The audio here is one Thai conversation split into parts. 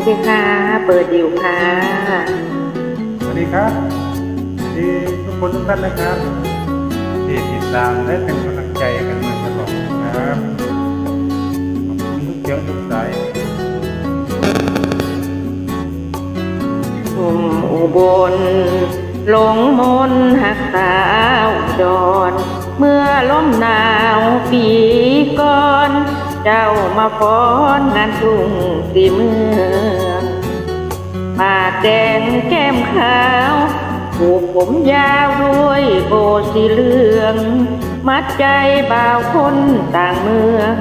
วัสดีค่ะ เปิดดิวค่ะ สวัสดีครับดีทุกคนทุกท่านนะครับที่ติดตามและเป็นกำลังใจกันมาตลอดนะครับขอบคุณทุกเสียงทุกสายชุมอุบลหลงมนต์หักสาวดอน เมื่อลมหนาวปีก่อน เจ้ามาฟ้อนงานทุ่งสีเมืองปาแดงแก้มขาวผูกผมยาวด้วยโบสีเหลือง มัดใจบ่าวคนต่างเมือง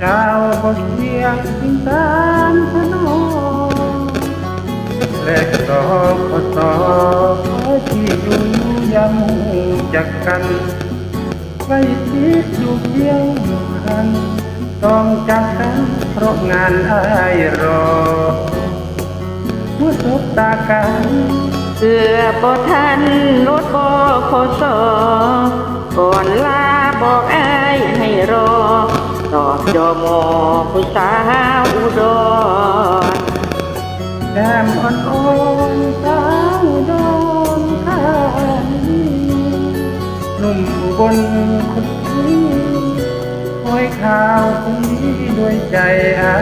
เจ้าบทเสียงสิงตามพนอและต่อขอต่อขอที่อยู่ยำจากกันไว้คิดอยู่เพียงหนึ่งครั้ง ต้องจากกันเพราะงานอายรอเมื่อสบตากันเกือบบ่ทันรถบขสอก่อนลาบอกอายให้รอตอบยอมอผู้สาวอุดรแก้มอ่อนๆสาวโดนข้างหนุ่มบนคนนี้ คอยข่าวคนนี้ด้วยใจอ้า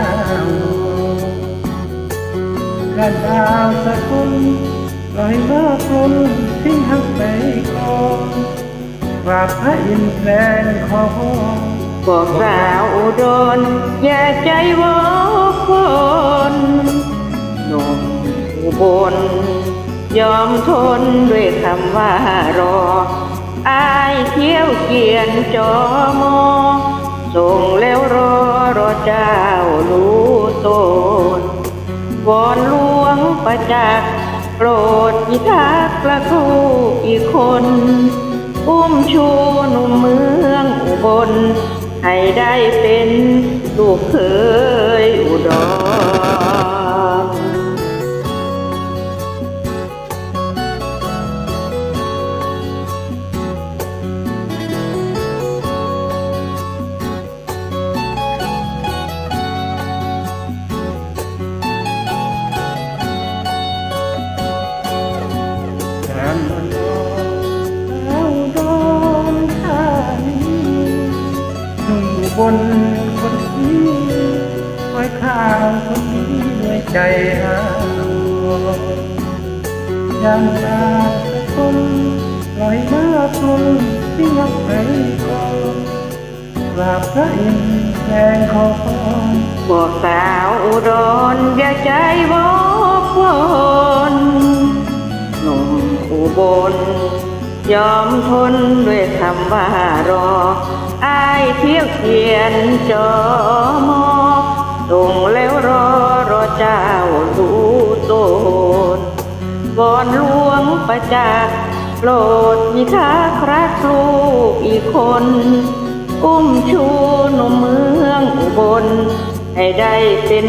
วกระดาวสะกุลลอยมาปลนทิ้งหักไปก่อนฝากพระอินทร์แทนขอบอกสาวอุดรอย่าใจวอกคนหนุ่มอุบลยอมทนด้วยคำว่ารอ อายเที่ยวเกียนจอมอ ส่งแล้วรอรอเจ้ารู้ตนวอนหลวงประจักษ์โปรดพิทักษ์ละครูอีกคน อุ้มชูหนุ่มเมืองอุบลให้ได้เป็นลูกเคย บนคนนี้คอยข่าวคนนี้ด้วยใจอ้าวยังลาคนลอยมาปลุนที่ยักไปก่อนกราบพระอินทร์แทนขอพรบอกสาวอุดรอย่าใจวอกวนหนุ่มอุบล ยอมทนด้วยคำว่ารอ อายเที่ยวเขียนจอมอส่งแล้วรอรอเจ้ารู้ตนวอนหลวงประจักษ์โปรดพิทักษ์รักลูกอีกคน อุ้มชูนมเมืองอุบล ให้ได้เป็น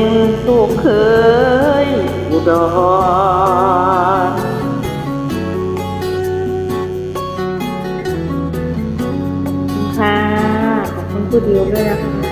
ลูกเคยอุดร ค่ะขอบ